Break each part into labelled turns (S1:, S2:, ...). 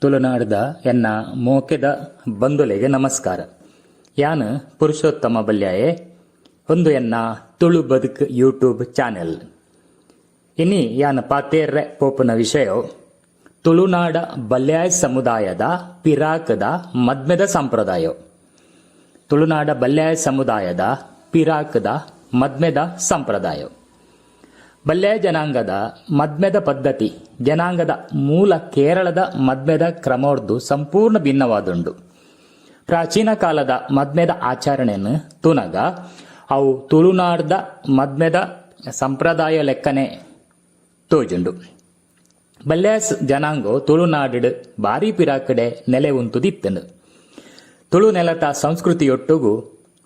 S1: ತುಳುನಾಡದ ಎನ್ನ ಮೋಕೆದ ಬಂದುಲೆಗೆ ನಮಸ್ಕಾರ. ಯಾನ್ ಪುರುಷೋತ್ತಮ ಬಲ್ಯಾಯೆ? ಒಂದು ಎನ್ನ ತುಳು ಬದುಕ್ ಯೂಟ್ಯೂಬ್ ಚಾನೆಲ್. ಇನಿ ಯಾನ್ ಪಾತೇರ್ರೆ ಪೋಪುನ ವಿಷಯ? ತುಳುನಾಡ ಬಲ್ಯಾಯ ಸಮುದಾಯದ, ಪಿರಾಕದ, ಮದ್ಮೆದ ಸಂಪ್ರದಾಯ? ತುಳುನಾಡ ಬಲ್ಯಾಯ ಸಮುದಾಯದ, ಪಿರಾಕದ, ಮದ್ಮೆದ ಸಂಪ್ರದಾಯ? ಬಲ್ಯಾಯ ಜನಾಂಗದ ಮದ್ಮೆದ ಪದ್ಧತಿ, ಜನಾಂಗದ ಮೂಲ ಕೇರಳದ ಮದ್ಮೆದ ಕ್ರಮವರ್ದು ಸಂಪೂರ್ಣ ಭಿನ್ನವಾದುಂಡು ಪ್ರಾಚೀನ ಕಾಲದ ಮದ್ಮೆದ ಆಚರಣೆಯನ್ನು ತುನಗ, ಅವು ತುಳುನಾಡ್ದ ಮದ್ಮೆದ ಸಂಪ್ರದಾಯ ಲೆಕ್ಕನೆ ತೋಜುಂಡು ಬಲ್ಯಾಸ್ ಜನಾಂಗ ತುಳುನಾಡಿಡ್ ಬಾರಿ ಪಿರಾಕಡೆ ನೆಲೆ ಉಂತುದಿತ್ತನು ತುಳು ನೆಲತ ಸಂಸ್ಕೃತಿಯೊಟ್ಟುಗು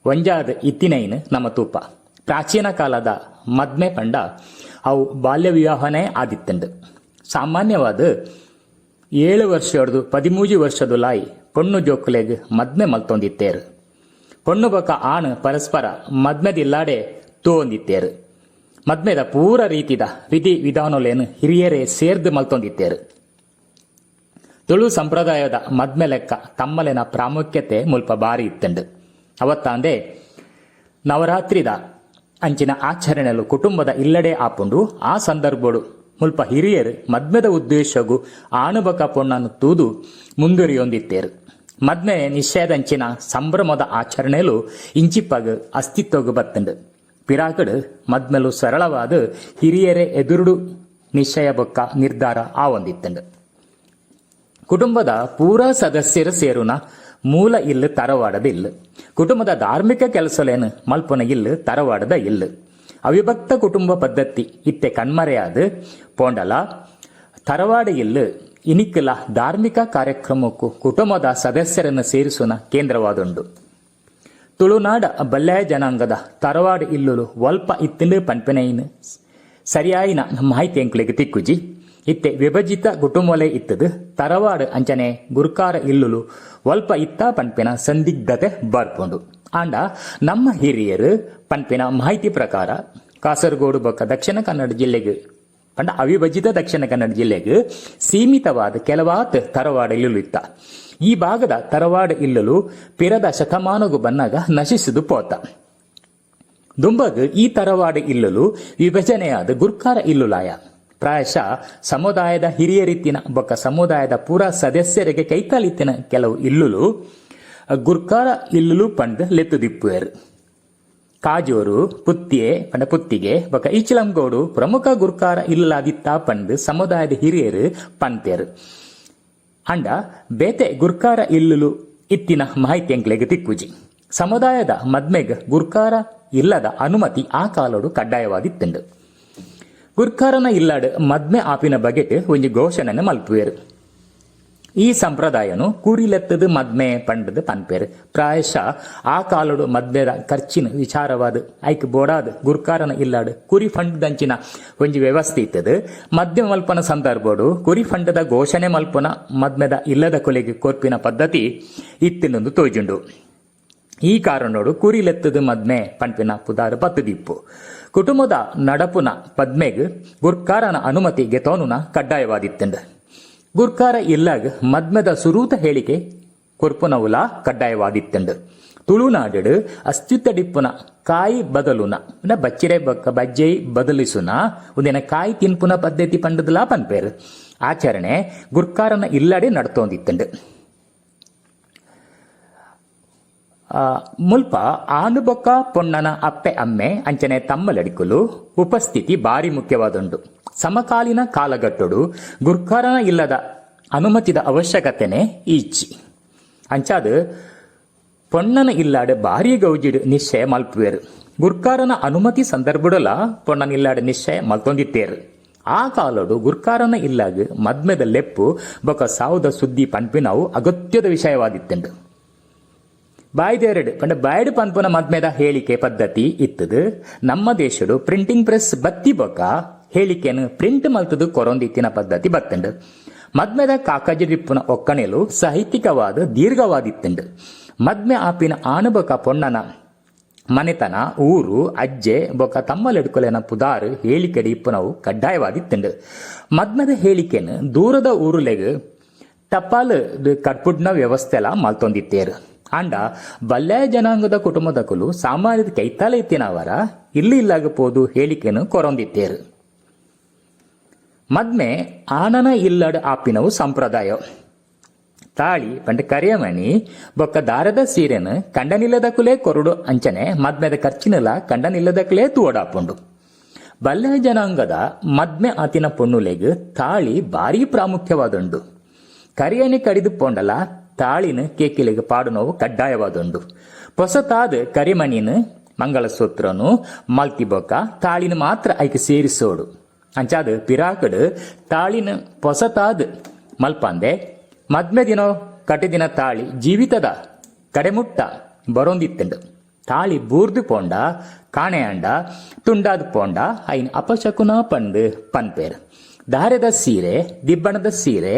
S1: ಒಂಜಾದ ಇತ್ತಿನೈನ್ ನಮ್ಮ ತೂಪ ಪ್ರಾಚೀನ ಕಾಲದ ಮದ್ಮೆ ಪಂಡ ಅವು ಬಾಲ್ಯ ವಿವಾಹನೇ ಆದಿತ್ತಂಡು ಸಾಮಾನ್ಯವಾದ ಏಳು ವರ್ಷದ್ದು ಪದಿಮೂಜಿ ವರ್ಷದ ಲಾಯಿ ಪೊಣ್ಣು ಜೋಕುಲೆಗ್ ಮದ್ಮೆ ಮಲ್ತೊಂದಿತ್ತೇರು. ಪೊಣ್ಣು ಬೊಕ ಆಣ್ ಪರಸ್ಪರ ಮದ್ಮೆದಿಲ್ಲಾಡೆ ತೂವೊಂದಿತ್ತೇರು. ಮದ್ಮೆದ ಪೂರ ರೀತಿದ ವಿಧಿ ವಿಧಾನಲೇನು ಹಿರಿಯರೇ ಸೇರ್ದು ಮಲ್ತೊಂದಿತ್ತೇರು. ತುಳು ಸಂಪ್ರದಾಯದ ಮದ್ಮೆ ಲೆಕ್ಕ ತಮ್ಮಲೆನ ಪ್ರಾಮುಖ್ಯತೆ ಮುಲ್ಪ ಬಾರಿ ಇತ್ತಂಡು ಅವತ್ತಾಂದೆ ನವರಾತ್ರಿದ ಅಂಚಿನ ಆಚರಣೆಲು ಕುಟುಂಬದ ಇಲ್ಲಡೆ ಆಪುಂಡು ಆ ಸಂದರ್ಭಡು ಮುಲ್ಪ ಹಿರಿಯರು ಮದ್ಮೆದ ಉದ್ದೇಶಗು ಆಣುಬಕ ಪೊಣ್ಣನ್ನು ತೂದು ಮುಂದುವರಿಯೊಂದಿತ್ತೇರು ಮದ್ಮೆ ನಿಶ್ಚಯದಂಚಿನ ಸಂಭ್ರಮದ ಆಚರಣೆಲು ಇಂಚಿಪ್ಪಗ ಅಸ್ತಿತ್ವಗ ಬತ್ತಂಡು. ಪಿರಾಕಡ್ ಮದ್ಮೆಲು ಸರಳವಾದ ಹಿರಿಯರೇ ಎದುರುಡು ನಿಶ್ಚಯ ಬೊಕ್ಕ ನಿರ್ಧಾರ ಆವೊಂದಿತ್ತಂಡು. ಕುಟುಂಬದ ಪೂರ ಸದಸ್ಯರು ಸೇರುನ ಮೂಲ ಇಲ್ಲು ತರವಾಡದ ಇಲ್ಲು ಕುಟುಂಬದ ಧಾರ್ಮಿಕ ಕೆಲಸಲೇನು ಮಲ್ಪನ ಇಲ್ಲು ತರವಾಡದ ಇಲ್ಲು. ಅವಿಭಕ್ತ ಕುಟುಂಬ ಪದ್ಧತಿ ಇತ್ತೆ ಕಣ್ಮರೆಯಾದ ಪೋಂಡಲ, ತರವಾಡ ಇಲ್ಲು ಇನಿಕ್ಕಲ ಧಾರ್ಮಿಕ ಕಾರ್ಯಕ್ರಮಕ್ಕೂ ಕುಟುಂಬದ ಸದಸ್ಯರನ್ನು ಸೇರಿಸುವ ಕೇಂದ್ರವಾದುಂಡು ತುಳುನಾಡ ಬಲ್ಯಾಯ ಜನಾಂಗದ ತರವಾಡ ಇಲ್ಲುಲು ಒಲ್ಪ ಇತ್ತಿಲು ಪನ್ಪೆನೈನ್ ಸರಿಯಾಯಿನ ಮಾಹಿತಿ ಎಂಕ್ಲೆಗ್ ತಿಕ್ಕುಜಿ. ಇತ್ತೆ ವಿಭಜಿತ ಕುಟುಂಬಲೆ ಇತ್ತದು. ತರವಾಡು ಅಂಚನೆ ಗುರ್ಕಾರ ಇಲ್ಲುಲು ಒಲ್ಪ ಇತ್ತ ಪನ್ಪಿನ ಸಂದಿಗ್ಧತೆ ಬರ್ಪುಂಡು ಆಂಡ ನಮ್ಮ ಹಿರಿಯರು ಪನ್ಪಿನ ಮಾಹಿತಿ ಪ್ರಕಾರ ಕಾಸರಗೋಡು ಬೊಕ್ಕ ದಕ್ಷಿಣ ಕನ್ನಡ ಜಿಲ್ಲೆಗೆ ಪಂಡ ಅವಿಭಜಿತ ದಕ್ಷಿಣ ಕನ್ನಡ ಜಿಲ್ಲೆಗೆ ಸೀಮಿತವಾದ ಕೆಲವಾತ್ ತರವಾಡ ಇಲ್ಲುಲು ಇತ್ತ. ಈ ಭಾಗದ ತರವಾಡ ಇಲ್ಲಲು ಪಿರದ ಶತಮಾನಗೂ ಬನ್ನಾಗ ನಶಿಸಿದು ಪೋತ. ದುಂಬಗ್ ಈ ತರವಾಡ ಇಲ್ಲಲು ವಿಭಜನೆಯಾದ ಗುರ್ಕಾರ ಇಲ್ಲುಲಾಯ. ಪ್ರಾಯಶಃ ಸಮುದಾಯದ ಹಿರಿಯರಿತ್ತಿನ ಬೊಕ್ಕ ಸಮುದಾಯದ ಪೂರ ಸದಸ್ಯರಿಗೆ ಕೈತಾಲಿತ್ತಿನ ಕೆಲವು ಇಲ್ಲುಲು, ಗುರ್ಕಾರ ಇಲ್ಲುಲು ಪಂಡ್ ಲೆತ್ತುದಿಪ್ಪುವೆರು. ಕಾಜೋರು, ಪುತ್ತಿಯೆ, ಪಂಡ ಪುತ್ತಿಗೆ ಬೊಕ್ಕ ಈಚಲಂಗೋಡು ಪ್ರಮುಖ ಗುರ್ಕಾರ ಇಲ್ಲಲಾದಿತ್ತ ಪಂಡ್ ಸಮುದಾಯದ ಹಿರಿಯರು ಪಂತೇರು. ಅಂಡ, ಬೇತೆ ಗುರ್ಕಾರ ಇಲ್ಲುಲು ಇತ್ತಿನ ಮಾಹಿತಿ ಎಂಕ್ಲೆಗ್ ತಿಕ್ಕುಜಿ. ಸಮುದಾಯದ ಮದ್ಮೆಗ್ ಗುರ್ಕಾರ ಇಲ್ಲದ ಅನುಮತಿ ಆ ಕಾಲೋಡು ಕಡ್ಡಾಯವಾದಿತ್ತಂಡು. ಗುರ್ಕಾರನ ಇಲ್ಲಾಡ್ ಮದ್ಮೆ ಆಪಿನ ಬಗೆಟ್ ಒಂಜಿ ಘೋಷಣೆನ ಮಲ್ಪುವೆರು. ಈ ಸಂಪ್ರದಾಯನು ಕೂರಿಲೆತ್ತದು ಮದ್ಮೆ ಪಂಡದ ಪನ್ಪೇರು. ಪ್ರಾಯಶಃ ಆ ಕಾಲಡು ಮದ್ಮೆದ ಖರ್ಚಿನ ವಿಚಾರವಾದ ಐಕ್ ಬೋಡಾದ ಗುರ್ಕಾರನ ಇಲ್ಲಾಡ್ ಕುರಿ ಫಂಡ್ ದಂಚಿನ ಒಂಜಿ ವ್ಯವಸ್ಥೆ ಇತ್ತದು ಮದ್ಯ ಮಲ್ಪನ ಸಂದರ್ಭಡು ಕುರಿ ಫಂಡದ ಘೋಷಣೆ ಮಲ್ಪನ ಮದ್ಮೆದ ಇಲ್ಲದ ಕೊಲೆಗೆ ಕೊರ್ಪಿನ ಪದ್ಧತಿ ಇತ್ತಿನೊಂದು ತೋಜುಂಡು. ಈ ಕಾರಣೋಡು ಕುರಿಲೆತ್ತದು ಮದ್ಮೆ ಪಂಪಿನ ಪುದಾರ ಪತ್ತದಿಪ್ಪು ಕುಟುಂಬದ ನಡಪುನ ಪದ್ಮೆಗ್ ಗುರ್ಕಾರನ ಅನುಮತಿ ಗೆತೋನುನ ಕಡ್ಡಾಯವಾದಿತ್ತಂಡು ಗುರ್ಕಾರ ಇಲ್ಲಗ್ ಮದ್ಮೆದ ಸುರೂತ ಹೇಳಿಕೆ ಕೊರ್ಪುನವುಲ ಕಡ್ಡಾಯವಾದಿತ್ತಂಡು ತುಳುನಾಡು ಅಸ್ತಿತ್ವಡಿಪ್ಪುನ ಕಾಯಿ ಬದಲುನ ಬಚ್ಚಿರೆ ಬಕ್ಕ ಬಜ್ಜೈ ಬದಲಿಸುನ ಒಂದಿನ ಕಾಯಿ ತಿನ್ಪುನ ಪದ್ಧತಿ ಪಂಡದಲಾ ಪನ್ಪೇರು. ಆಚರಣೆ ಗುರ್ಕಾರನ ಇಲ್ಲಡೆ ನಡ್ತೋಂದಿತ್ತಂಡು ಆ, ಮುಲ್ಪ ಆನುಬೊಕ್ಕ ಪೊನ್ನನ ಅಪ್ಪೆ ಅಮ್ಮೆ ಅಂಚನೆ ತಮ್ಮಲಡಿಕುಲು ಉಪಸ್ಥಿತಿ ಬಾರಿ ಮುಖ್ಯವಾದುಂಡು ಸಮಕಾಲೀನ ಕಾಲಘಟ್ಟಡು ಗುರ್ಕಾರನ ಇಲ್ಲದ ಅನುಮತಿದ ಅವಶ್ಯಕತೆನೆ ಈಚಿ. ಅಂಚಾದ ಪೊಣ್ಣನ ಇಲ್ಲಾಡೆ ಬಾರಿ ಗೌಜಿಡ್ ನಿಶ್ಚಯ ಮಲ್ಪುವೆರು. ಗುರ್ಕಾರನ ಅನುಮತಿ ಸಂದರ್ಭಡಲ ಪೊಣ್ಣನ ಇಲ್ಲಾಡೆ ನಿಶ್ಚಯ ಮಲ್ತೊಂದಿತ್ತೇರು. ಆ ಕಾಲಡು ಗುರ್ಕಾರನ ಇಲ್ಲಾಗ ಮದ್ಮೆದ ಲೆಪ್ಪು ಬೊಕ ಸಾವುದ ಸುದ್ದಿ ಪಂಪಿನವು ಅಗತ್ಯದ ವಿಷಯವಾದಿತ್ತಂಡು ಬಾಯ್ದೆರಡು. ಕಂಡ ಬಾಯ್ಡ್ ಪನ್ಪುನ ಮದ್ಮೆದ ಹೇಳಿಕೆ ಪದ್ಧತಿ ಇತ್ತದು. ನಮ್ಮ ದೇಶಡು ಪ್ರಿಂಟಿಂಗ್ ಪ್ರೆಸ್ ಬತ್ತಿ ಬೊಕ ಹೇಳಿಕೆಯನ್ನು ಪ್ರಿಂಟ್ ಮಲ್ತದು ಕೊರೊಂದಿತ್ತಿನ ಪದ್ಧತಿ ಬತ್ತಂಡು. ಮದ್ಮೆದ ಕಾಕಜಿರಿಪ್ಪುನ ಒಕ್ಕಣೆಲು ಸಾಹಿತ್ಯಿಕವಾದ ದೀರ್ಘವಾದಿತ್ತಂಡು. ಮದ್ಮೆ ಆಪಿನ ಆನುಬಕ ಪೊಣ್ಣನ ಮನೆತನ, ಊರು, ಅಜ್ಜೆ ಬೊಕ ತಮ್ಮಲೆಡ್ಕೊಲೆನ ಪುದಾರು ಹೇಳಿಕೆಡಿ ಇಪ್ಪುನವು ಕಡ್ಡಾಯವಾದಿತ್ತಂಡು. ಮದ್ಮದ ಹೇಳಿಕೆನು ದೂರದ ಊರುಲೆಗೆ ಟಪಾಲು ಕಟ್ಪುಡ್ನ ವ್ಯವಸ್ಥೆಲ ಮಲ್ತೊಂದಿತ್ತೇರು. ಅಂಡ ಬಲ್ಯ ಜನಾಂಗದ ಕುಟುಂಬದಕುಲು ಸಾಮಾನ್ಯದ ಕೈತಾಲ ಇತ್ತಿನವರ ಇಲ್ಲಿ ಇಲ್ಲಾಗಬಹುದು ಹೇಳಿಕೆಯನ್ನು ಕೊರೊಂದಿತ್ತೇರು. ಮದ್ಮೆ ಆನನ ಇಲ್ಲಡ ಆಪಿನವು ಸಂಪ್ರದಾಯ. ತಾಳಿ ಪಂಡ ಕರಿಯಮಣಿ ಬೊಕ್ಕ ದಾರದ ಸೀರೆನು ಕಂಡನಿಲ್ಲದಕುಲೇ ಕೊರಡು ಅಂಚನೆ ಮದ್ಮೆದ ಖರ್ಚಿನಲ ಕಂಡನಿಲ್ಲದಕ್ಕಲೇ ತೂಡಾಪುಂಡು ಬಲ್ಲೆ ಜನಾಂಗದ ಮದ್ಮೆ ಆತಿನ ಪೊಣ್ಣುಲೆಗ್ ತಾಳಿ ಭಾರಿ ಪ್ರಾಮುಖ್ಯವಾದುಂಡು. ಕರಿಯನೆ ಕಡಿದು ಪೊಂಡಲ ತಾಳಿನ ಕೇಕಿಲೆಗ್ ಪಾಡುನೋವು ಕಡ್ಡಾಯವಾದುಂಡು ಹೊಸತಾದ ಕರಿಮಣಿನ ಮಂಗಳಸೂತ್ರನು ಮಲ್ತಿ ಬೊಕ್ಕ ತಾಳಿನ ಮಾತ್ರ ಐಕೆ ಸೇರಿಸೋಡು. ಅಂಚಾದ ಪಿರಾಕಡ್ ತಾಳಿನ ಹೊಸತಾದ ಮಲ್ಪಂದೆ ಮದ್ಮೆ ದಿನ ಕಟ್ಟಿದಿನ ತಾಳಿ ಜೀವಿತದ ಕಡೆಮುಟ್ಟ ಬರೊಂದಿತ್ತಂಡು. ತಾಳಿ ಬೂರ್ದು ಪೋಂಡ, ಕಾಣೆಯಂಡ, ತುಂಡಾದ ಪೋಂಡ, ಐನ್ ಅಪಶಕುನ ಪಂಡು ಪನ್ಪೇರ್. ದಾರದ ಸೀರೆ, ದಿಬ್ಬಣದ ಸೀರೆ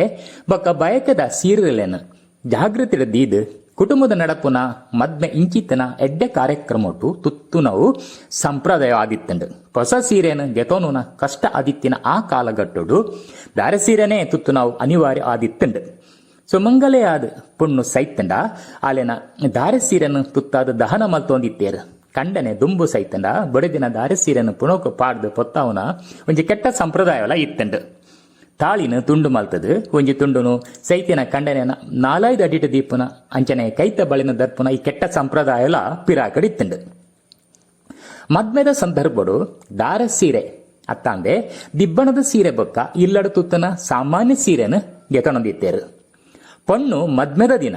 S1: ಬೊಕ್ಕ ಬಯಕದ ಸೀರೆಲೆನು ಜಾಗೃತಿಡ ದೀದ್ ಕುಟುಂಬದ ನಡಪುನ ಮದ್ಮೆ ಇಂಚಿತ್ತನ ಎಡ್ಡೆ ಕಾರ್ಯಕ್ರಮೊಟ್ಟು ತುತ್ತುನವು ಸಂಪ್ರದಾಯ ಆದಿತ್ತಂಡು. ಹೊಸ ಸೀರೆನ ಗೆತೋನುನ ಕಷ್ಟ ಆದಿತ್ತಿನ ಆ ಕಾಲಘಟ್ಟುಡು ಬ್ಯಾರೆ ಸೀರೆನೇ ತುತ್ತು ನಾವು ಅನಿವಾರ್ಯ ಆದಿತ್ತಂಡು. ಸುಮಂಗಲೆ ಆದ ಪುಣ್ಣು ಸೈತಂಡ ಆಲೆನ ದಾರ ಸೀರೆನು ತುತ್ತಾದ ದಹನ ಮಲ್ತೊಂದಿತ್ತೇರ ಕಂಡನೆ ದುಂಬು ಸೈತಂಡ, ಬಡದಿನ ದಾರ ಸೀರೆನು ಪುಣೋಕ ಪಾಡ್ದು ಪೊತ್ತಾವನ ಒಂಜಿ ಕೆಟ್ಟ ಸಂಪ್ರದಾಯವಲ್ಲ ಇತ್ತಂಡು. ತಾಳಿನ ತುಂಡು ಮಲ್ತದು. ಒಂಜಿ ತುಂಡುನು ಸೈತಿನ ಕಂಡನೆನ ನಾಲೈದು ಅಡಿಟ ದೀಪುನ ಅಂಚನೆ ಕೈತ ಬಳಿನ ದರ್ಪುನ ಈ ಕೆಟ್ಟ ಸಂಪ್ರದಾಯಲ ಪಿರಾಕಡಿತ್ತಂಡು ಮದ್ಮೆದ ಸಂದರ್ಭಡು ದಾರ ಸೀರೆ, ಅತ್ತಾಂದೆ ದಿಬ್ಬಣದ ಸೀರೆ ಬೊಕ್ಕ ಇಲ್ಲಡ ತುತ್ತನ ಸಾಮಾನ್ಯ ಸೀರೆನ ಗೆತನೊಂದಿತ್ತೇರು. ಪೊಣ್ಣು ಮದ್ಮೆದ ದಿನ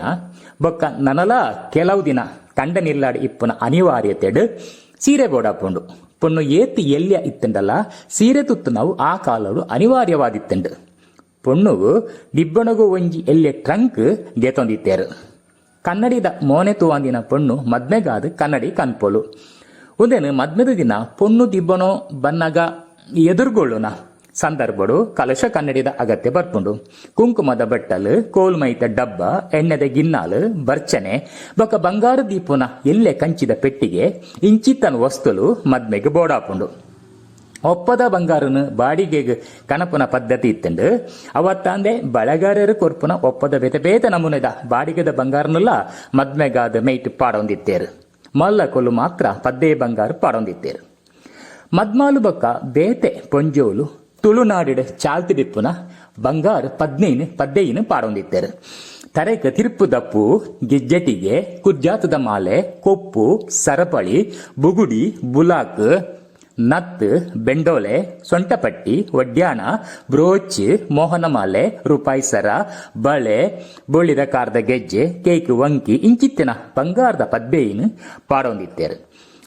S1: ಬೊಕ್ಕ ನನಲ ಕೆಲವು ದಿನ ಕಂಡನಿಲ್ಲಾಡಿ ಇಪ್ಪುನ ಅನಿವಾರ್ಯತೆಡ್ ಸೀರೆ ಬೋಡಾಪುಂಡು. ಪೊಣ್ಣು ಏತ್ ಎಲ್ಯ ಇತ್ತಂಡಲ್ಲ ಸೀರೆ ತುತ್ತು ನಾವು ಆ ಕಾಲಡು ಅನಿವಾರ್ಯವಾದಿತ್ತಂಡು ಪೊಣ್ಣುಗು ದಿಬ್ಬಣಗು ಒಂಜಿ ಎಲ್ಯ ಟ್ರಂಕ್ ಗೆತೊಂದಿತ್ತೇರು. ಕನ್ನಡಿದ ಮೋನೆ ತೂವಂದಿನ ಪೊಣ್ಣು ಮದ್ಮೆಗಾದ ಕನ್ನಡಿ ಕನ್ಪೊಲು. ಉಂದೇನು ಮದ್ಮೆದ ದಿನ ಪೊಣ್ಣು ದಿಬ್ಬನೋ ಬನ್ನಗ ಎದುರುಗೊಳ್ಳುನ. ಸಂದರ್ಭಡು ಕಲಶ ಕನ್ನಡಿದ ಅಗತ್ಯ ಬರ್ಪುಂಡು. ಕುಂಕುಮದ ಬಟ್ಟಲು, ಕೋಲ್ಮೈತ ಡಬ್ಬ, ಎಣ್ಣೆದ ಗಿನ್ನಾಲು, ಬರ್ಚನೆ, ಬೊಕ ಬಂಗಾರ ದೀಪುನ ಎಲ್ಲೆ ಕಂಚಿದ ಪೆಟ್ಟಿಗೆ, ಇಂಚಿತ್ತನ ವಸ್ತುಲು ಮದ್ಮೆಗೆ ಬೋಡಾಪುಂಡು. ಒಪ್ಪದ ಬಂಗಾರನು ಬಾಡಿಗೆಗೆ ಕಣಪುನ ಪದ್ಧತಿ ಇತ್ತಂಡು ಅವತ್ತಾಂದೆ ಬಳಗಾರರು ಕೊರ್ಪುನ ಒಪ್ಪದ ಬೇತ ಬೇತ ನಮೂನೆದ ಬಾಡಿಗೆದ ಬಂಗಾರನುಲ್ಲ ಮದ್ಮೆಗಾದ ಮೈಟ್ ಪಾಡೊಂದಿತ್ತೇರು. ಮಲ್ಲ ಕೊಲ್ಲು ಮಾತ್ರ ಪದ್ದೆ ಬಂಗಾರ ಪಾಡೊಂದಿತ್ತೇರು. ಮದ್ಮಾಲು ಬೊಕ್ಕ ಬೇತೆ ಪೊಂಜೋಲು ತುಳುನಾಡಿಡ ಚಾಲ್ತಿ ದಿಪ್ಪುನ ಬಂಗಾರ ಪದ್ನೈನು, ಪದ್ದೆಯಿನ ಪಾಡೊಂದಿತ್ತೆರ್. ತರೆಕ ತಿರುಪು ದಪ್ಪು, ಗಿಜ್ಜಟಿಗೆ, ಕುಜ್ಜಾತದ ಮಾಲೆ, ಕೊಪ್ಪು, ಸರಪಳಿ, ಬುಗುಡಿ, ಬುಲಾಕ್, ನತ್, ಬೆಂಡೋಲೆ, ಸೊಂಟಪಟ್ಟಿ ಒಡ್ಯಾಣ ಬ್ರೋಚ್, ಮೋಹನಮಾಲೆ ರೂಪಾಯಿ ಸರ ಬಳೆ, ಬೊಳ್ಳಿದ ಕಾರದ ಗೆಜ್ಜೆ, ಕೇಕ್ ವಂಕಿ ಇಂಚಿತ್ತಿನ ಬಂಗಾರದ ಪದ್ಬೇಯಿನ ಪಾಡೊಂದಿತ್ತೇರು.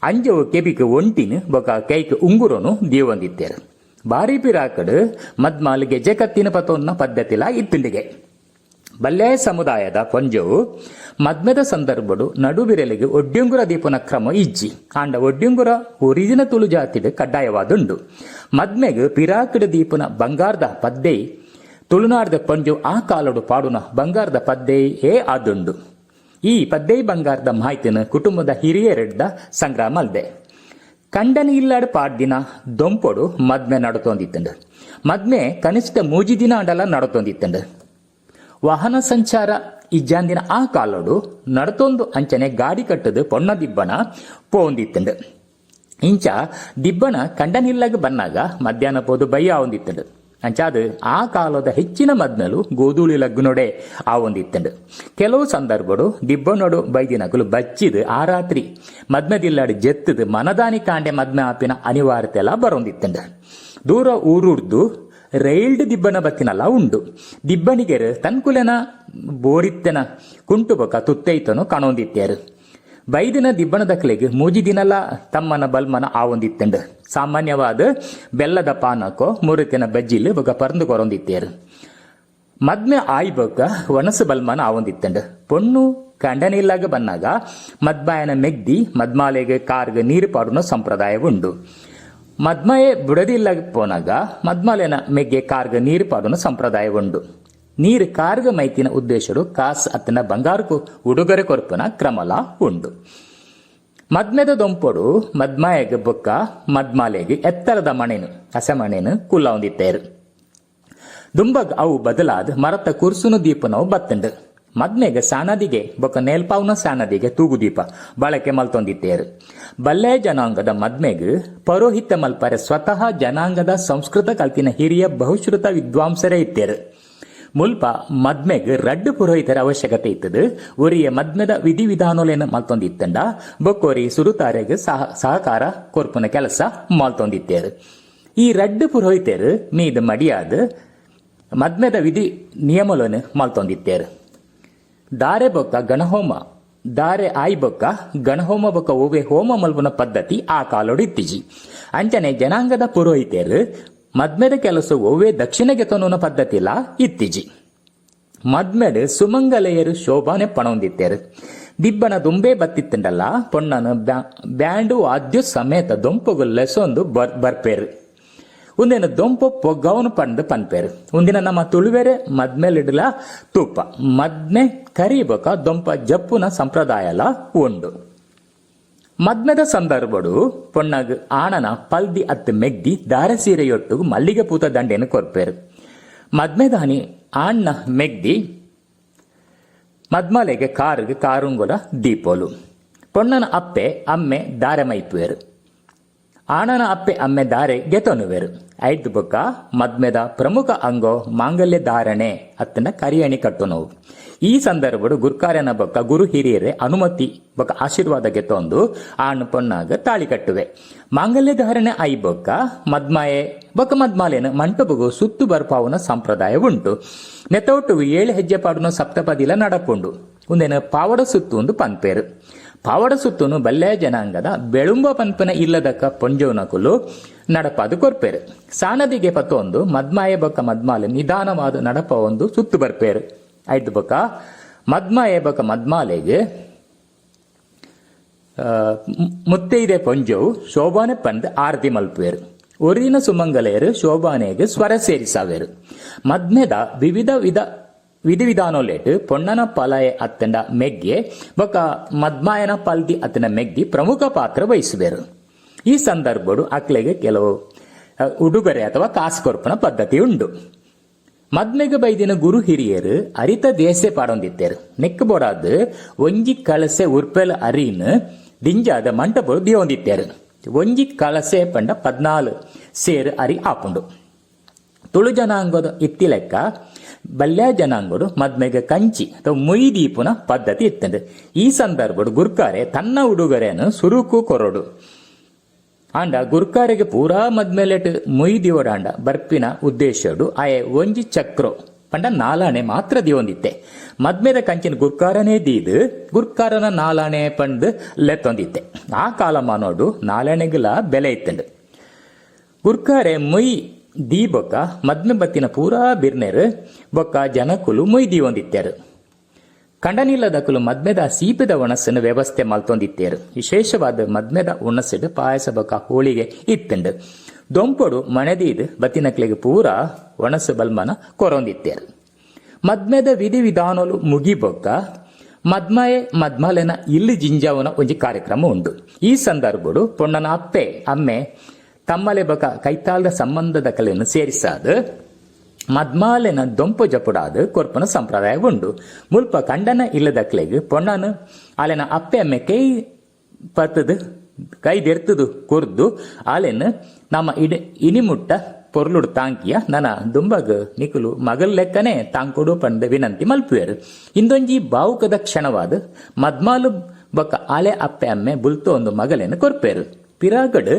S1: ಅಂಜವು ಕೆಬಿಕ ಒಂಟಿನ ಬೊಕ ಕೈಕ್ ಉಂಗುರನು ದೀವೊಂದಿತ್ತೇರು. ಬಾರಿ ಪಿರಾಕಡ್ ಮದ್ಮಾಲ್ ಗೆಜ್ಜೆ ಕತ್ತಿನ ಪತೋನ್ನ ಪದ್ಧತಿಲ ಇತ್ತಿಂಡಿಗೆ ಬಲ್ಲೆ ಸಮುದಾಯದ ಪೊಂಜವು, ಮದ್ಮೆದ ಸಂದರ್ಭಡು ನಡುಬಿರಲಿಗೆ ಒಡ್ಯುಂಗುರ ದೀಪನ ಕ್ರಮ ಇಜ್ಜಿ. ಆಂಡ ಒಡ್ಯುಂಗುರ ಒರಿಜಿನ ತುಳು ಜಾತಿಡ್ ಕಡ್ಡಾಯವಾದುಂಡು. ಮದ್ಮೆಗೆ ಪಿರಾಕಡ್ ದೀಪನ ಬಂಗಾರದ ಪದ್ದೆ ತುಳುನಾಡದ ಪೊಂಜು ಆ ಕಾಲಡು ಪಾಡುನ ಬಂಗಾರದ ಪದ್ದೆ ಏ ಆದುಂಡು. ಈ ಪದ್ದೆ ಬಂಗಾರದ ಮಾಹಿತಿನ ಕುಟುಂಬದ ಹಿರಿಯರಿಡ್ದ ಸಂಗ್ರಾಮ ಮಲ್ದೆ ಕಂಡನಿ ಪಾಡ್ ಪಾಡ್ದಿನ ದೊಂಪೊಡು ಮದ್ಮೆ ನಡತೊಂದಿತ್ತಂಡು ಮದ್ಮೆ ಕನಿಷ್ಠ ಮೂಜಿ ದಿನ ಅಂಡಲ ನಡತೊಂದಿತ್ತಂಡು ವಾಹನ ಸಂಚಾರ ಇಜ್ಜಾಂದಿನ ಆ ಕಾಲೋಡು ನಡತೊಂದು ಅಂಚನೆ ಗಾಡಿ ಕಟ್ಟದು ಪೊಣ್ಣ ದಿಬ್ಬಣ ಪೋಂದಿತ್ತಂಡು ಇಂಚ ದಿಬ್ಬಣ ಕಂಡನಿಲ್ಲಾಗ ಬನ್ನಾಗ ಮಧ್ಯಾಹ್ನ ಪೋದು ಬಯ್ಯ ಆವೊಂದಿತ್ತಂಡು ಅಂಚಾದು ಆ ಕಾಲದ ಹೆಚ್ಚಿನ ಮದ್ನಲು ಗೋಧೂಳಿ ಲಗ್ನೊಡೆ ಆವೊಂದಿತ್ತಂಡು ಕೆಲವು ಸಂದರ್ಭಡು ದಿಬ್ಬನೊಡು ಬೈದಿನಗಲು ಬಚ್ಚಿದ ಆ ರಾತ್ರಿ. ಮದ್ನದಿಲ್ಲಾಡಿ ಜೆತ್ತದು ಮನದಾನಿ ಕಾಂಡೆ ಮದ್ನ ಆಪಿನ ಅನಿವಾರ್ಯತೆ ಎಲ್ಲ ಬರೊಂದಿತ್ತಂಡು ದೂರ ಊರುರ್ದು ರೈಲ್ಡ್ ದಿಬ್ಬನ ಬತ್ತಿನಲ್ಲ ಉಂಡು. ದಿಬ್ಬನಿಗೆರು ತನ್ಕುಲೆನ ಬೋರಿತ್ತೆನ ಕುಂಟು ಬೊಕ ತುತ್ತೈತನು ಕಣೊಂದಿತ್ತೇರು. ಬೈದಿನ ದಿಬ್ಬನ ದಕ್ಕಲೆಗೆ ಮೂಜಿ ದಿನಲ್ಲ ತಮ್ಮನ ಬಲ್ಮನ ಆವೊಂದಿತ್ತಂಡು ಸಾಮಾನ್ಯವಾದ ಬೆಲ್ಲದ ಪಾನಕೋ ಮುರುತಿನ ಬಜ್ಜಿಲ್ ಬೊಕ ಪರಂದು ಕೊರೊಂದಿತ್ತೇರು. ಮದ್ಮೆ ಆಯ್ ಬೊಕ ಒಣಸು ಬಲ್ಮನ ಆವೊಂದಿತ್ತಂಡು. ಪೊಣ್ಣು ಕಂಡನಿಲ್ಲಾಗ ಬನ್ನಾಗ ಮದ್ಮಾಯನ ಮೆಗ್ದಿ ಮದ್ಮಾಲೆಗೆ ಕಾರ್ಗೆ ನೀರು ಪಾಡುನ ಸಂಪ್ರದಾಯ ಉಂಡು ಮದ್ಮಯೆ ಬುಡದಿಲ್ಲ ಪೋನಾಗ ಮದ್ಮಾಲೆನ ಮೆಗ್ಗೆ ಕಾರ್ಗ ನೀರು ಪಾಡುನ ಸಂಪ್ರದಾಯ ಉಂಡು ನೀರು ಕಾರ್ಗ ಮೈತಿನ ಉದ್ದೇಶರು ಕಾಸ್ ಅತ್ತನ ಬಂಗಾರಕು ಉಡುಗೊರೆ ಕೊರ್ಪುನ ಕ್ರಮಲ ಉಂಡು. ಮದ್ಮೆದ ದೊಂಪಡು, ಮದ್ಮಾಯಗ ಬೊಕ್ಕ, ಮದ್ಮಾಲೆಗೆ ಎತ್ತರದ ಮಣೆನು ಹಸ ಮಣೆನು ಕುಲ್ಲ ಹೊಂದಿತ್ತೇರು ದುಂಬಗ್ ಅವು ಬದಲಾದ್ ಮರತ ಕುರ್ಸುನು ದೀಪನವು ಬತ್ತಂಡು. ಮದ್ಮೆಗ ಸಾನದಿಗೆ, ಬೊಕ್ಕ ನೇಲ್ಪಾವ್ನ ಸಾನದಿಗೆ ತೂಗು ದೀಪ, ಬಳಕೆ ಮಲ್ತೊಂದಿತ್ತೇರು. ಬಲ್ಲೆ ಜನಾಂಗದ ಮದ್ಮೆಗ್ ಪರೋಹಿತ ಮಲ್ಪರೆ ಸ್ವತಃ ಜನಾಂಗದ ಸಂಸ್ಕೃತ ಕಲ್ತಿನ ಹಿರಿಯ ಬಹುಶ್ರುತ ವಿದ್ವಾಂಸರೇ ಇತ್ತೇರು. ಮುಲ್ಪ ಮದ್ಮೆಗ್ ರಡ್ಡು ಪುರೋಹಿತರ ಅವಶ್ಯಕತೆ ಇತ್ತದು. ಒರಿಯ ಮದ್ಮದ ವಿಧಿವಿಧಾನೋಲೇನ ಮಲ್ತೊಂದಿತ್ತಂಡ. ಬೊಕ್ಕೋರಿ ಸುರುತಾರೆಗೆ ಸಹ, ಸಹಕಾರ, ಕೊರ್ಪುನ ಕೆಲಸ ಮಲ್ತೊಂದಿತ್ತೇರು ಈ ರಡ್ಡು ಪುರೋಹಿತರು ಮೀದ ಮಡಿಯಾದ ಮದ್ಮೆದ ವಿಧಿ ನಿಯಮಲೋನು ಮಲ್ತೊಂದಿತ್ತೇರು. ದಾರೆ ಬೊಕ್ಕ ಗಣಹೋಮ, ದಾರೆ ಆಯ್ ಬೊಕ್ಕ ಗಣಹೋಮ ಬೊಕ್ಕ ಓವೆ ಹೋಮ ಮಲ್ಪುನ ಪದ್ಧತಿ ಆ ಕಾಲೋಡಿತ್ತಿಜಿ ಅಂಚನೆ ಜನಾಂಗದ ಪುರೋಹಿತರು ಮದ್ಮೆದ ಕೆಲಸವು ಒವೇ ದಕ್ಷಿಣಗೆ ಪದ್ಧತಿ ಪದ್ಧತಿಲ ಇತ್ತಿಜಿ ಮದ್ಮೆಡ್ ಸುಮಂಗಲೆಯರು ಶೋಭಾನೆ ಪಣೊಂದಿತ್ತೇರು. ದಿಬ್ಬನ ದುಂಬೆ ಬತ್ತಿತ್ತಂಡಲ್ಲ, ಪೊಣ್ಣನ ಬ್ಯಾ- ಬ್ಯಾಂಡು ಆದ್ಯು ಸಮೇತ ದೊಂಪುಗು ಲೆಸೊಂದು ಬರ್, ಬರ್ಪೇರು. ಉಂದಿನ ದೊಂಪು ಪೊಗ್ಗವನು ಪಂದು ಪನ್ಪೇರು. ಉಂದಿನ ನಮ್ಮ ತುಳುವೆರೆ ಮದ್ಮೇಲಿಡಲ ತುಪ್ಪ. ಮದ್ಮೆ ಕರಿಬಕ ದೊಂಪ ಜಪ್ಪುನ ಸಂಪ್ರದಾಯಲ ಉಂಡು. ಮದ್ಮೆದ ಸಂದರ್ಭಡು ಪೊಣ್ಣಗ್ ಆಣನ ಪಲ್ದಿ ಅತ್ತು ಮೆಗ್ದಿ ದಾರಸೀರೆಯೊಟ್ಟು ಮಲ್ಲಿಗೆ ಪೂತ ದಂಡೆನು ಕೊರ್ಪೇರು ಮದ್ಮೆದಾನಿ ಆಣ್ಣ ಮೆಗ್ದಿ ಮದ್ಮಲೆಗೆ ಕಾರುಗೆ ಕಾರುಂಗುಲ ದೀಪೋಲು ಪೊಣ್ಣನ ಅಪ್ಪೆ ಅಮ್ಮೆ ದಾರೆ ಮೈಪುವೆರು ಆಣನ ಅಪ್ಪೆ ಅಮ್ಮೆ ದಾರೆ ಗೆತೊನುವೆರು ಐದು ಬೊಕ್ಕ ಮದ್ಮೆದ ಪ್ರಮುಖ ಅಂಗೋ ಮಾಂಗಲ್ಯ ಧಾರಣೆ ಅತ್ತನ ಕರಿಯಣಿ ಕಟ್ಟುನವು ಈ ಸಂದರ್ಭಡು ಗುರ್ಕಾರ್ಯನ ಬೊಕ್ಕ ಗುರು ಹಿರಿಯರೇ ಅನುಮತಿ ಬೊಕ್ಕ ಆಶೀರ್ವಾದ ಗೆತೊಂದು ಆಣ್ ಪೊನ್ನಾಗ ತಾಳಿ ಕಟ್ಟುವೆ. ಮಾಂಗಲ್ಯ ಧಾರಣೆ ಐ ಬೊಕ್ಕ ಮದ್ಮಾಯೆ, ಬೊಕ್ಕ ಮದ್ಮಾಲೆನ ಮಂಟಪಗು ಸುತ್ತು ಬರ್ಪಾವನ ಸಂಪ್ರದಾಯ ಉಂಟು. ನೆತೊಟ್ಟು ಏಳು ಹೆಜ್ಜೆ ಪಾಡುನ ಸಪ್ತಪದಿಲ ನಡಪುಂಡು. ಒಂದೇನ ಪಾವಡ ಸುತ್ತು ಒಂದು ಪನ್ಪೇರು. ಪಾವಡ ಸುತ್ತುನು ಬಲ್ಲೆ ಜನಾಂಗದ ಬೆಳುಂಬ ಪನ್ಪನ ಇಲ್ಲದಕ್ಕ ಪೊಂಜೋನಕುಲು ನಡಪಾದು ಕೊರ್ಪೇರು. ಸಾನದಿಗೆ ಪತ್ತೊಂದು ಮದ್ಮಾಯ ಬೊಕ್ಕ ಮದ್ಮಾಲೆ ನಿಧಾನವಾದ ನಡಪ ಒಂದು ಸುತ್ತು ಬರ್ಪೇರು. ಆಯ್ತು ಬಕ. ಮದ್ಮ ಏ ಬಕ ಮದ್ಮಾಲೆಗೆ. ಮುತ್ತೈದೆ ಪೊಂಜವು ಶೋಭಾನೆ ಪಂದ್ ಆರತಿ ಮಲ್ಪುವೆರು. ಒರಿನ ಸುಮಂಗಲೆಯರು ಶೋಭಾನೆಗೆ ಸ್ವರ ಸೇರಿಸಾವೆರು. ಮದ್ಮೆದ ವಿವಿಧ ವಿಧ ವಿಧಿವಿಧಾನೋಲೇಟ್ ಪೊಣ್ಣನ ಪಲಯ ಅತ್ತಂಡ ಮೆಗ್ಗೆ, ಬೊಕ ಮದ್ಮಾಯನ ಪಲ್ದಿ ಅತ್ತನ ಮೆಗ್ಗಿ ಪ್ರಮುಖ ಪಾತ್ರ ವಹಿಸುವೆರು. ಈ ಸಂದರ್ಭಡು ಅಕ್ಲೆಗೆ ಕೆಲವು ಉಡುಗೊರೆ ಅಥವಾ ಕಾಸು ಕೊರ್ಪಣ ಪದ್ಧತಿ ಉಂಟು ಮದ್ಮೆಗೆ ಬೈದಿನ ಗುರು ಹಿರಿಯರು ಅರಿತ ದೇಸೆ ಪಾಡೊಂದಿತ್ತೇರು. ನೆಕ್ಕ ಬೊಡಾದ್ ಒಂಜಿ ಕಳಸೆ ಉರ್ಪೆಲ ಅರಿನ್ ದಿಂಜಾದ ಮಂಟಪರು ದಿಯೊಂದಿತ್ತೇರು ಒಂಜಿ ಕಳಸೆ ಪಂಡ ಪದ್ನಾಲು ಸೇರು ಅರಿ ಆಪುಂಡು. ತುಳು ಜನಾಂಗದ ಇತ್ತಿ ಲೆಕ್ಕ ಬಲ್ಯ ಜನಾಂಗಡು ಮದ್ಮೆಗ ಕಂಚಿ ಅಥವಾ ಮುಯಿ ದೀಪುನ ಪದ್ಧತಿ ಇತ್ತೆಂದು. ಈ ಸಂದರ್ಭಡು ಗುರ್ಕಾರೆ ತನ್ನ ಉಡುಗೊರೆಯನ್ನು ಸುರುಕು ಕೊರಡು. ಆಂಡ ಗುರ್ಕಾರಿಗೆ ಪೂರಾ ಮದ್ಮೇಲೆಟ್ ಮುಯಿ ದಿವಡಾಂಡ ಬರ್ಪಿನ ಉದ್ದೇಶಡು ಆಯೆ ಒಂಜಿ ಚಕ್ರೋ, ಪಂಡ ನಾಲಾಣೆ ಮಾತ್ರ ದಿವೊಂದಿತ್ತೆ ಮದ್ಮೇದ ಕಂಚಿನ ಗುರ್ಕಾರನೇ ದೀದು, ಗುರ್ಕಾರನ ನಾಲಾಣೆ ಪಂಡ್ ಲೆತ್ತೊಂದಿತ್ತೆ. ಆ ಕಾಲ ಮಾನೋಡು ನಾಲಾಣೆಗಳ ಬೆಲೆ ಇತ್ತಂಡು. ಗುರ್ಕಾರೆ ಮೊಯ್ ದೀ ಬೊಕ್ಕ ಮದ್ಮೆ ಬತ್ತಿನ ಪೂರಾ ಬಿರ್ನೆರ್, ಬೊಕ್ಕ ಜನಕುಲು ಮೊಯ್ ದೀವೊಂದಿತ್ತೇರು ಕಂಡನಿಲ್ಲದಕುಲು ಮದ್ಮೆದ ಸೀಪದ ಒಣಸನ್ನು ವ್ಯವಸ್ಥೆ ಮಲ್ತೊಂದಿತ್ತೇರು ವಿಶೇಷವಾದ ಮದ್ಮೆದ ಉಣಸಿಡು ಪಾಯಸ ಬೊಕ ಹೋಳಿಗೆ ಇತ್ತಂಡು. ದೊಂಪೊಡು ಮಣದೀದ್ ಬತ್ತಿನಕ್ಲೆಗೆ ಪೂರ ಒಣಸು ಬಲ್ಮನ ಕೊರೊಂದಿತ್ತೇರು. ಮದ್ಮೆದ ವಿಧಿ ವಿಧಾನಲು ಮುಗಿಬೊಕ್ಕ ಮದ್ಮಯೆ ಮದ್ಮಲೆನ ಇಲ್ಲಿ ಜಿಂಜಾವನ ಒಂಜಿ ಕಾರ್ಯಕ್ರಮ ಉಂಡು. ಈ ಸಂದರ್ಭಡು ಪೊಣ್ಣನ ಅಪ್ಪೆ, ಅಮ್ಮೆ ತಮ್ಮಲೆ ಬಕ ಕೈತಾಳದ ಸಂಬಂಧದ ಕಲೆಯನ್ನು ಸೇರಿಸಾದ. ಮದ್ಮಾಲೆನ ದೊಂಪು ಜಪುಡಾದ ಕೊರ್ಪನ ಸಂಪ್ರದಾಯ ಉಂಡು. ಮುಲ್ಪ ಕಂಡನ ಇಲ್ಲದಕ್ಲೆಗ್ ಪೊಣ್ಣನು ಅಲೆನ ಅಪ್ಪೆ ಅಮ್ಮೆ ಕೈ ಪತ್ತದು ಕೈ ದೆರ್ತದು, ಕುರ್ದು. ಆಲೆನ್ ನಮ್ಮ ಇಡಿ ಇನಿಮುಟ್ಟ ಪೊರ್ಲುಡು ತಾಂಕಿಯ ನನ ದುಂಬಗ್ ನಿಕುಲು ಮಗಲ್ ಲೆಕ್ಕನೆ ತಾಂಕೊಡು ಪಂಡ ವಿನಂತಿ ಮಲ್ಪುವೆರ್. ಇಂದೊಂಜಿ ಭಾವುಕದ ಕ್ಷಣವಾದ ಮದ್ಮಾಲು ಬೊಕ್ಕ ಆಲೆ ಅಪ್ಪೆ ಅಮ್ಮೆ ಬುಲ್ತೋ ಒಂದು ಮಗಲೇನು ಕೊರ್ಪೇರು. ಪಿರಾಗಡ್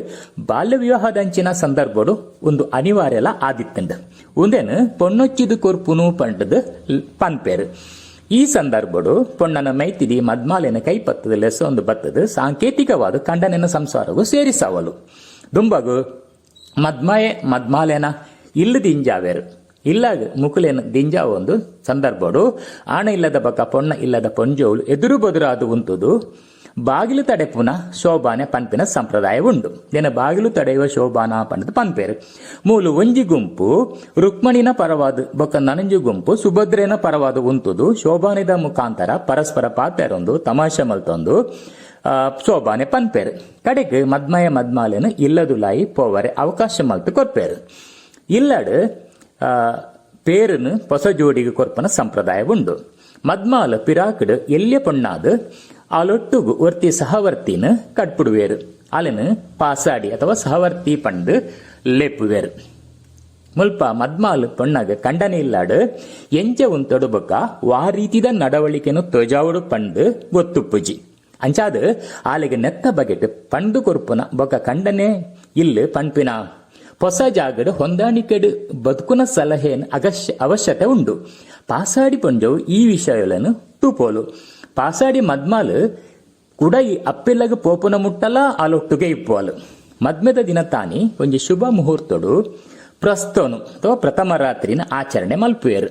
S1: ಬಾಲ್ಯ ವಿವಾಹದಂಚಿನ ಸಂದರ್ಭಡು ಒಂದು ಅನಿವಾರ್ಯಲ ಆದಿತ್ತಂಡ ಉಂದೇನು ಪೊನ್ನೊಚ್ಚಿದು ಕೊರ್ಪುನು ಪಂಡದು ಪನ್ಪೇರು. ಈ ಸಂದರ್ಭಡು ಪೊಣ್ಣನ ಮೈತಿದಿ ಮದ್ಮಾಲೆನ ಕೈಪತ್ತದ ಲೆಸ ಒಂದು ಬತ್ತದ ಸಾಂಕೇತಿಕವಾದ ಕಂಡನೆನ ಸಂಸಾರವು ಸೇರಿಸಾವಲು. ದುಂಬಗು ಮದ್ಮಾಯೆ ಮದ್ಮಾಲೆನ ಇಲ್ಲ ದಿಂಜಾವೇರು ಇಲ್ಲಾಗ ಮುಕುಲೇನ ದಿಂಜಾ ಒಂದು ಸಂದರ್ಭಡು ಆಣೆ ಇಲ್ಲದ ಬಕ ಪೊಣ್ಣ ಇಲ್ಲದ ಪೊಂಜೋಳು ಎದುರು ಬದುರಾದು ಉಂತುದು. ಬಾಗಿಲು ತಡೆಪುನ ಶೋಭಾನೆ ಪನ್ಪಿನ ಸಂಪ್ರದಾಯ ಉಂಡು ಏನ ಬಾಗಿಲು ತಡೆಯುವ ಶೋಭಾನ ಪಂಡದ ಪನ್ಪೇರು. ಮೂಲು ಒಂಜಿ ಗುಂಪು, ರುಕ್ಮಣಿನ ಪರವಾದ, ಬೊಕ್ಕ ನನಂಜಿ ಗುಂಪು, ಸುಭದ್ರೇನ ಪರವಾದ ಉಂತುದು. ಶೋಭಾನಿದ ಮುಖಾಂತರ ಪರಸ್ಪರ ಪಾಪೆರೊಂದು ತಮಾಷೆ ಮಲ್ತೊಂದು ಶೋಭಾನೆ ಪನ್ಪೇರು. ಕಡೆಗೆ ಮದ್ಮಯ ಮದ್ಮಾಲೆನ ಇಲ್ಲದುಲಾಯಿ ಪೋವರೆ ಅವಕಾಶ ಮಲ್ತು ಕೊರ್ಪೇರು. ಇಲ್ಲಡು ಪೇರನ್ನು ಹೊಸ ಜೋಡಿಗೆ ಕೊರ್ಪನ ಸಂಪ್ರದಾಯ ಉಂಡು ಮದ್ಮಾಲ ಪಿರಾಕಡು ಎಲ್ಯ ಪೊಣ್ಣಾದ ಆಲೊಟ್ಟುಗು ಒರ್ತಿ ಸಹವರ್ತಿನ ಕಟ್ಬಿಡುವೇರು ಅಲೆನು ಪಾಸಾಡಿ ಅಥವಾ ಸಹವರ್ತಿ ಪಂಡು ಲೇಪುವೇರು. ಮುಲ್ಪ ಮದ್ಮಾಲು ಪೊಣ್ಣಗ ಕಂಡನೆ ಇಲ್ಲಾಡು, ಎಂಚ ಉಂತೊಡು ತೊಡಬಕ ವಾ ರೀತಿದ ನಡವಳಿಕೆನು ತೊಜಾವುಡು ಪಂಡು ಗೊತ್ತುಪ್ಪುಜಿ ಅಂಚಾದ ಆಲೆಗೆ ನೆತ್ತ ಬಗೆಟ್ ಪಂಡು ಕೊರ್ಪುನ ಬೊಕ ಕಂಡನೆ ಇಲ್ಲ ಪಂಪಿನ ಹೊಸ ಜಾಗಡು ಹೊಂದಾಣಿಕೆಡು ಬದುಕುನ ಸಲಹೆನ್ ಅಗಶ್ಯ ಅವಶ್ಯಕತೆ ಉಂಡು. ಪಾಸಾಡಿ ಪೊಂಜವು ಈ ವಿಷಯಗಳನ್ನು ತೂಪೋಲು ಪಾಸಾಡಿ ಮದ್ಮಾಲ್ ಕುಡೈ ಅಪ್ಪಿಲ್ಲಗ ಪೋಪುನ ಮುಟ್ಟಲ ಆಲೊಟ್ಟುಗೆ ಇಪ್ಪುವಲು. ಮದ್ಮೆದ ದಿನ ತಾನಿ ಒಂಜಿ ಶುಭ ಮುಹೂರ್ತಡು ಪ್ರಸ್ತೋನು ಅಥವಾ ಪ್ರಥಮ ರಾತ್ರಿನ ಆಚರಣೆ ಮಲ್ಪುವೆರ್.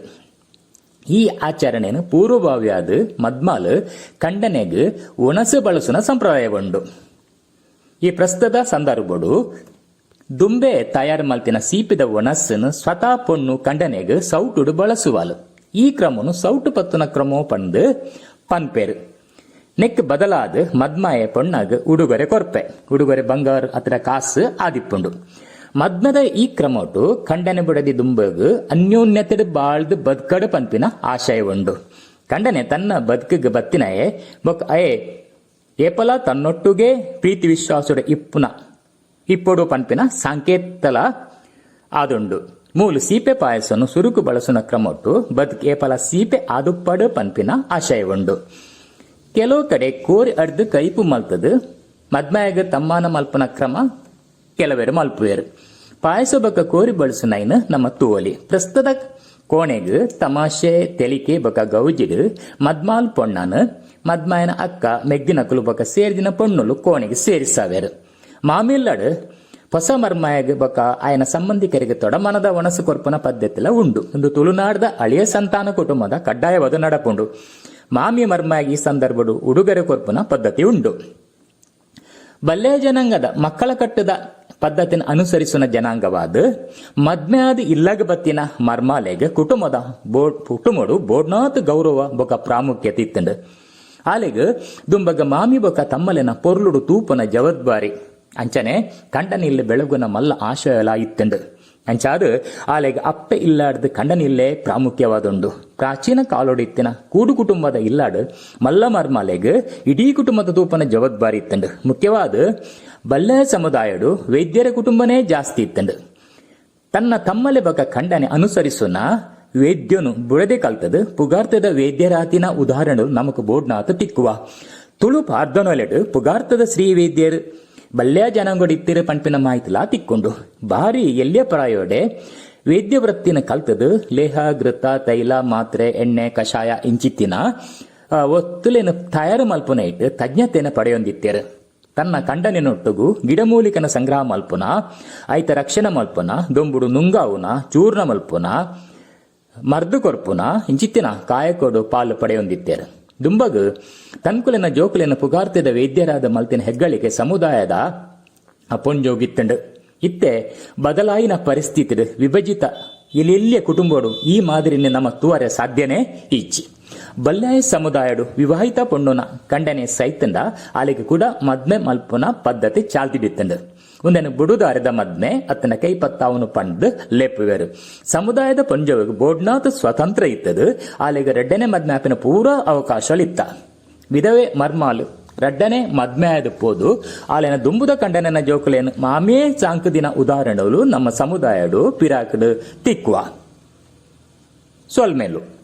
S1: ಈ ಆಚರಣೆನು ಪೂರ್ವಭಾವಿಯಾದ ಮದ್ಮಾಲು ಕಂಡನೆಗ್ ಒಣಸು ಬಳಸುನ ಸಂಪ್ರದಾಯ ಉಂಡು ಈ ಪ್ರಸ್ತದ ಸಂದರ್ಭಡು ದುಂಬೆ ತಯಾರು ಮಲ್ತಿನ ಸೀಪಿದ ಒಣಸ್ಸನ್ನು ಸ್ವತಃ ಪೊಣ್ಣು ಕಂಡನೆಗ್ ಸೌಟುಡು ಬಳಸುವಲು. ಈ ಕ್ರಮನು ಸೌಟು ಪತ್ತುನ ಕ್ರಮೋ ಪಂದು ಪನ್ಪೇರು. ನೆಕ್ ಬದಲಾದ ಮದ್ಮಾಯ ಪೊಣ್ಣಾಗ ಉಡುಗೊರೆ ಕೊರ್ಪೆ. ಉಡುಗೊರೆ ಬಂಗಾರ ಅತ್ರ ಕಾಸು ಆದಿಪ್ಪುಂಡು. ಮದ್ಮದ ಈ ಕ್ರಮಟು ಖಂಡನೆ ಬುಡದಿ ದುಂಬಗ್ ಅನ್ಯೋನ್ಯತೆ ಬಾಳ್ದ್ ಬದ್ಕಡ್ ಪನ್ಪಿನ ಆಶಯ ಉಂಡು. ಖಂಡನೆ ತನ್ನ ಬದುಕಿಗೆ ಬತ್ತಿನಯೇ, ಬೊಕ್ ಅಯೇ, ಏಪಲ ತನ್ನೊಟ್ಟುಗೆ ಪ್ರೀತಿ ವಿಶ್ವಾಸದ ಇಪ್ಪುನ, ಇಪ್ಪೊಡು ಪನ್ಪಿನ ಸಂಕೇತಲ ಆದುಂಡು. ಮೂಲು ಸೀಪೆ ಪಾಯಸನು ಸುರುಕು ಬಳಸುನ ಕ್ರಮಟ್ಟು ಬದ್ ಕೇಪಲ ಸೀಪೆ ಆದುಪ್ಪಡು ಪನ್ಪಿನ ಆಶಯ ಉಂಡು ಕೆಲವು ಕಡೆ ಕೋರಿ ಅರ್ಧ ಕೈಪು ಮಲ್ತದು, ಮದ್ಮಾಯಗ ತಮ್ಮಾನ ಮಲ್ಪನ ಕ್ರಮ ಕೆಲವೇರು ಮಲ್ಪುವೆರು. ಪಾಯಸ ಬೊಕ್ಕ ಕೋರಿ ಬಳಸುನೈನ ನಮ್ಮ ತೂವಲಿ. ಪ್ರಸ್ತುತ ಕೋಣೆಗ್, ತಮಾಷೆ, ತೆಲಿಕೆ ಬಕ ಗೌಜಿಡ್ ಮದ್ಮಾಲ್ ಪೊಣ್ಣನ, ಮದ್ಮಾಯನ ಅಕ್ಕ ಮೆಗ್ಗಿನಕಲು ಬಕ ಸೇರಿದಿನ ಪೊಣ್ಣುಲು ಕೋಣೆಗೆ ಸೇರಿಸಾವೆರು. ಮಾಮಿಲ್ಲಡ್ ಹೊಸ ಮರ್ಮಾಯಗ ಬೊಕ ಆಯನ ಸಂಬಂಧಿಕರಿಗೆ ತೊಡಮನದ ಒಣಸು ಕೊರ್ಪನ ಪದ್ಧತಿಲ ಉಂಡು. ಒಂದು ತುಳುನಾಡದ ಅಳಿಯ ಸಂತಾನ ಕುಟುಂಬದ ಕಡ್ಡಾಯವಾದ ನಡಪುಂಡು. ಮಾಮಿ ಮರ್ಮಾಗಿ ಈ ಸಂದರ್ಭಡು ಉಡುಗೊರೆ ಕೊರ್ಪನ ಪದ್ಧತಿ ಉಂಡು. ಬಲ್ಲೆ ಜನಾಂಗದ ಮಕ್ಕಳ ಕಟ್ಟದ ಪದ್ಧತಿನ ಅನುಸರಿಸುವ ಜನಾಂಗವಾದ ಮದ್ಮ್ಯಾದಿ ಇಲ್ಲಗ ಬತ್ತಿನ ಮರ್ಮಾಲೆಗೆ ಕುಟುಂಬದ ಬೋರ್ಡ್ ಕುಟುಂಬಡು ಬೋಡ್ನಾತ್ ಗೌರವ ಬೊಕ ಪ್ರಾಮುಖ್ಯತೆ ಇತ್ತಂಡು. ಆಲೆಗ್ ದುಂಬಗ ಮಾಮಿ ಬೊಕ ತಮ್ಮಲೆನ ಪೊರ್ಲುಡು ತೂಪನ ಜವಾಬ್ದಾರಿ ಅಂಚನೆ ಕಂಡನಿಲ್ಲ ಬೆಳಗುನ ಮಲ್ಲ ಆಶಯಲ ಇತ್ತಂಡು ಅಂಚಾದು ಆಲೆಗ್ ಅಪ್ಪೆ ಇಲ್ಲಾಡ್ದು ಕಂಡನಿಲ್ಲೇ ಪ್ರಾಮುಖ್ಯವಾದೊಂದು. ಪ್ರಾಚೀನ ಕಾಲೋಡಿತ್ತಿನ ಕೂಡು ಕುಟುಂಬದ ಇಲ್ಲಾಡು ಮಲ್ಲ ಮರ್ಮಾಲೆಗ್ ಇಡೀ ಕುಟುಂಬದ ತೂಪನ ಜವಾಬ್ದಾರಿ ಇತ್ತಂಡು ಮುಖ್ಯವಾದ ಬಲ್ಲೆ ಸಮುದಾಯಡು ವೈದ್ಯರ ಕುಟುಂಬನೇ ಜಾಸ್ತಿ ಇತ್ತಂಡು ತನ್ನ ತಮ್ಮಲೆ ಬಗ ಖಂಡನೆ ಅನುಸರಿಸುನ ವೇದ್ಯನು ಬುಡದೆ ಕಲ್ತದು ಪುಗಾರ್ತದ ವೇದ್ಯರಾತಿನ ಉದಾಹರಣೆ ನಮಕ್ ಬೋಡ್ನಾಥ ತಿಕ್ಕುವ. ತುಳು ಪಾರ್ದನೊಲೆಡು ಪುಗಾರ್ತದ ಶ್ರೀ ವೇದ್ಯರು ಬಲ್ಯ ಜನಾಂಗಡು ಇತ್ತಿರ ಪಂಪಿನ ಮಾಹಿತಿಲ ತಿಕ್ಕೊಂಡು ಬಾರಿ ಎಲ್ಯ ಪ್ರಾಯೋಡೆ. ವೈದ್ಯವೃತ್ತಿನ ಕಲ್ತದು. ಲೇಹ, ಘೃತ, ತೈಲ, ಮಾತ್ರೆ, ಎಣ್ಣೆ, ಕಷಾಯ, ಇಂಚಿತ್ತಿನ ಒತ್ತುಲೆನ ತಯಾರು ಮಲ್ಪುನ ಇಟ್ಟು ತಜ್ಞತೆಯನ್ನು ಪಡೆಯೊಂದಿತ್ತೇರು. ತನ್ನ ಕಂಡನಿನೊಟ್ಟುಗು ಗಿಡಮೂಲಿಕನ ಸಂಗ್ರಹ ಮಲ್ಪುನ, ಆಯ್ತ ರಕ್ಷಣೆ ಮಲ್ಪುನ, ದೊಂಬುಡು ನುಂಗಾವುನ, ಚೂರ್ಣ ಮಲ್ಪುನ, ಮರ್ದು ಕೊರ್ಪುನ, ಇಂಚಿತ್ತಿನ ಕಾಯಕೋಡು ಪಾಲು ಪಡೆಯೊಂದಿತ್ತೇರು. ದುಂಬಗ್ ತನ್ಕುಲಿನ ಜೋಕುಲಿನ ಪುಗಾರ್ತಿದ ವೈದ್ಯರಾದ ಮಲ್ತಿನ ಹೆಗ್ಗಳಿಕೆ ಸಮುದಾಯದ ಅಪೊಂಜೋಗಿತ್ತಂಡು. ಇತ್ತೆ ಬದಲಾಯಿನ ಪರಿಸ್ಥಿತಿ ವಿಭಜಿತ ಇಲ್ಲೆಲ್ಲಿಯ ಕುಟುಂಬಡು ಈ ಮಾದರಿನ ನಮ್ಮ ತೂವರೆ ಸಾಧ್ಯನೇ ಈಚಿ ಬಲ್ಲಾಯ ಸಮುದಾಯಡು ವಿವಾಹಿತ ಪೊಣ್ಣುನ ಕಂಡನೆ ಸೈತಂಡ ಅಲ್ಲಿಗೆ ಕೂಡ ಮದ್ಮೆ ಮಲ್ಪುನ ಪದ್ಧತಿ ಚಾಲ್ತಿ ಬಿತ್ತಂಡು ಒಂದನ್ನು ಬುಡುದಾರದ ಮದ್ನೆ ಅತ್ತನ ಕೈ ಪತ್ತಾವನು ಪಂಡ್, ಲೇಪುವೆರು. ಸಮುದಾಯದ ಪಂಜವಿಗೆ ಬೋಡ್ನಾಥ ಸ್ವತಂತ್ರ ಇತ್ತದು ಆಲೆಗೆ ರೆಡ್ಡನೆ ಮದ್ಮ್ಯಾಪಿನ ಪೂರ ಅವಕಾಶ ಅವಕಾಶಗಳಿತ್ತ ವಿಧವೆ ಮರ್ಮಾಲು, ರಡ್ಡನೆ ಮದ್ಮೆಯಾದ ಪೋದು. ಆಲೆನ ದುಂಬುದ ಕಂಡನನ ಜೋಕುಲೇನು ಮಾಮೇ ಚಾಂಕದಿನ ಉದಾಹರಣೆಗಳು ನಮ್ಮ ಸಮುದಾಯಡು ಪಿರಾಕಡು ತಿಕ್ವಾ ಸೊಲ್ಮೇಲು.